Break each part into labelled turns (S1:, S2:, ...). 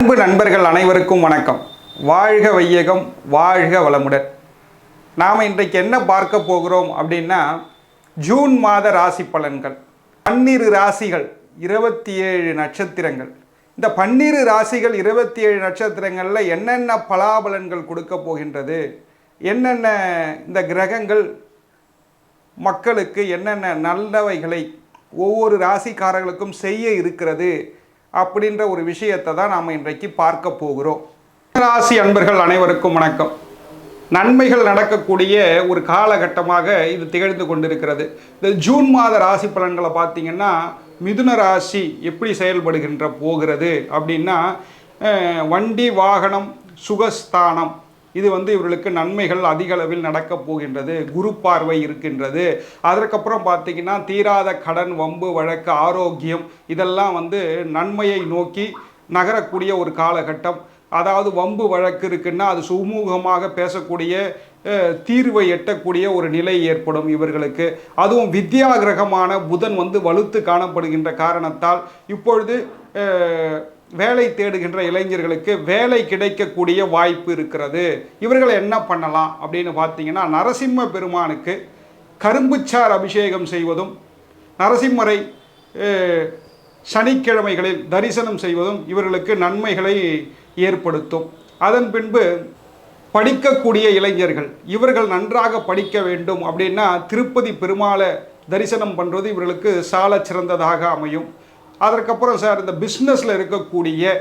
S1: அன்பு நண்பர்கள் அனைவருக்கும் வணக்கம். வாழ்க வையகம் வாழ்க வளமுடன். நாம் இன்றைக்கு என்ன பார்க்க போகிறோம் அப்படின்னா ஜூன் மாத ராசி பலன்கள். பன்னிரு ராசிகள் இருபத்தி ஏழு நட்சத்திரங்கள். இந்த பன்னிரு ராசிகள் இருபத்தி ஏழு நட்சத்திரங்களில் என்னென்ன பலாபலன்கள் கொடுக்க போகின்றது? என்னென்ன இந்த கிரகங்கள் மக்களுக்கு என்னென்ன நல்லவைகளை ஒவ்வொரு ராசிக்காரர்களுக்கும் செய்ய இருக்கிறது? அப்படின்ற ஒரு விஷயத்தை தான் நாம் இன்றைக்கு பார்க்க போகிறோம். ராசி அன்பர்கள் அனைவருக்கும் வணக்கம். நன்மைகள் நடக்கக்கூடிய ஒரு காலகட்டமாக இது திகழ்ந்து கொண்டிருக்கிறது. இந்த ஜூன் மாத ராசி பலன்களை பார்த்தீங்கன்னா மிதுன ராசி எப்படி செயல்படுகின்ற போகிறது அப்படின்னா வண்டி வாகனம் சுகஸ்தானம் இது வந்து இவர்களுக்கு நன்மைகள் அதிக அளவில் நடக்கப் போகின்றது குரு பார்வை இருக்கின்றது. அதற்கப்புறம் பார்த்தீங்கன்னா தீராத கடன் வம்பு வழக்கு ஆரோக்கியம் இதெல்லாம் வந்து நன்மையை நோக்கி நகரக்கூடிய ஒரு காலகட்டம். அதாவது வம்பு வழக்கு இருக்குன்னா அது சுமூகமாக பேசக்கூடிய தீர்வை எட்டக்கூடிய ஒரு நிலை ஏற்படும் இவர்களுக்கு. அதுவும் வித்யா கிரகமான புதன் வந்து வலுத்து காணப்படுகின்ற காரணத்தால் இப்பொழுது வேலை தேடுகின்ற இளைஞர்களுக்கு வேலை கிடைக்கக்கூடிய வாய்ப்பு இருக்கிறது. இவர்களை என்ன பண்ணலாம் அப்படின்னு பார்த்தீங்கன்னா நரசிம்ம பெருமானுக்கு கரும்புச்சார் அபிஷேகம் செய்வதும் நரசிம்மரை சனிக்கிழமைகளில் தரிசனம் செய்வதும் இவர்களுக்கு நன்மைகளை ஏற்படுத்தும். அதன் பின்பு படிக்கக்கூடிய இளைஞர்கள் இவர்கள் நன்றாக படிக்க வேண்டும் அப்படின்னா திருப்பதி பெருமாளை தரிசனம் பண்ணுறது இவர்களுக்கு சால சிறந்ததாக அமையும். அதற்கப்புறம் சார் இந்த பிஸ்னஸில் இருக்கக்கூடிய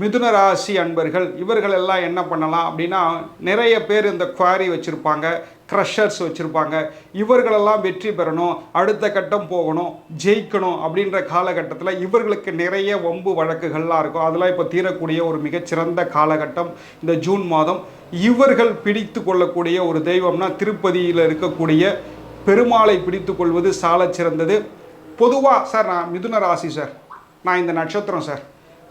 S1: மிதுன ராசி அன்பர்கள் இவர்கள் எல்லாம் என்ன பண்ணலாம் அப்படின்னா நிறைய பேர் இந்த குவாரி வச்சுருப்பாங்க க்ரஷர்ஸ் வச்சுருப்பாங்க. இவர்களெல்லாம் வெற்றி பெறணும் அடுத்த கட்டம் போகணும் ஜெயிக்கணும் அப்படின்ற காலகட்டத்தில் இவர்களுக்கு நிறைய வம்பு வழக்குகள்லாம் இருக்கும். அதெல்லாம் இப்போ தீரக்கூடிய ஒரு மிகச்சிறந்த காலகட்டம் இந்த ஜூன் மாதம். இவர்கள் பிடித்து கொள்ளக்கூடிய ஒரு தெய்வம்னா திருப்பதியில் இருக்கக்கூடிய பெருமாளை பிடித்து கொள்வது சாலச் சிறந்தது பொதுவாக சார் நான் மிதுன ராசி சார் நான் இந்த நட்சத்திரம் சார்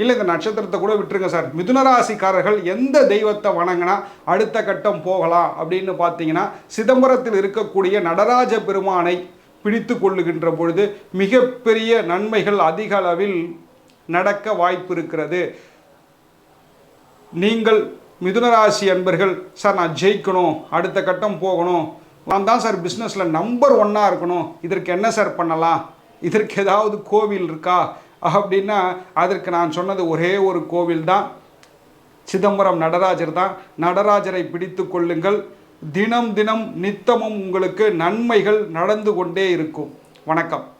S1: இல்லை இந்த நட்சத்திரத்தை கூட விட்டுருங்க சார் மிதுன ராசிக்காரர்கள் எந்த தெய்வத்தை வணங்கினா அடுத்த கட்டம் போகலாம் அப்படின்னு பார்த்தீங்கன்னா சிதம்பரத்தில் இருக்கக்கூடிய நடராஜ பெருமானை பிடித்து கொள்ளுகின்ற பொழுது மிகப்பெரிய நன்மைகள் அதிக அளவில் நடக்க வாய்ப்பு இருக்கிறது. நீங்கள் மிதுனராசி அன்பர்கள் சார் நான் ஜெயிக்கணும் அடுத்த கட்டம் போகணும். நான் தான் சார் பிஸ்னஸில் நம்பர் ஒன்னாக இருக்கணும். இதற்கு என்ன சார் பண்ணலாம்? இதற்கு ஏதாவது கோவில் இருக்கா? அப்படின்னா அதற்கு நான் சொன்னது ஒரே ஒரு கோவில் தான். சிதம்பரம் நடராஜர் தான். நடராஜரை பிடித்து கொள்ளுங்கள். தினம் தினம் நித்தமும் உங்களுக்கு நன்மைகள் நடந்து கொண்டே இருக்கும். வணக்கம்.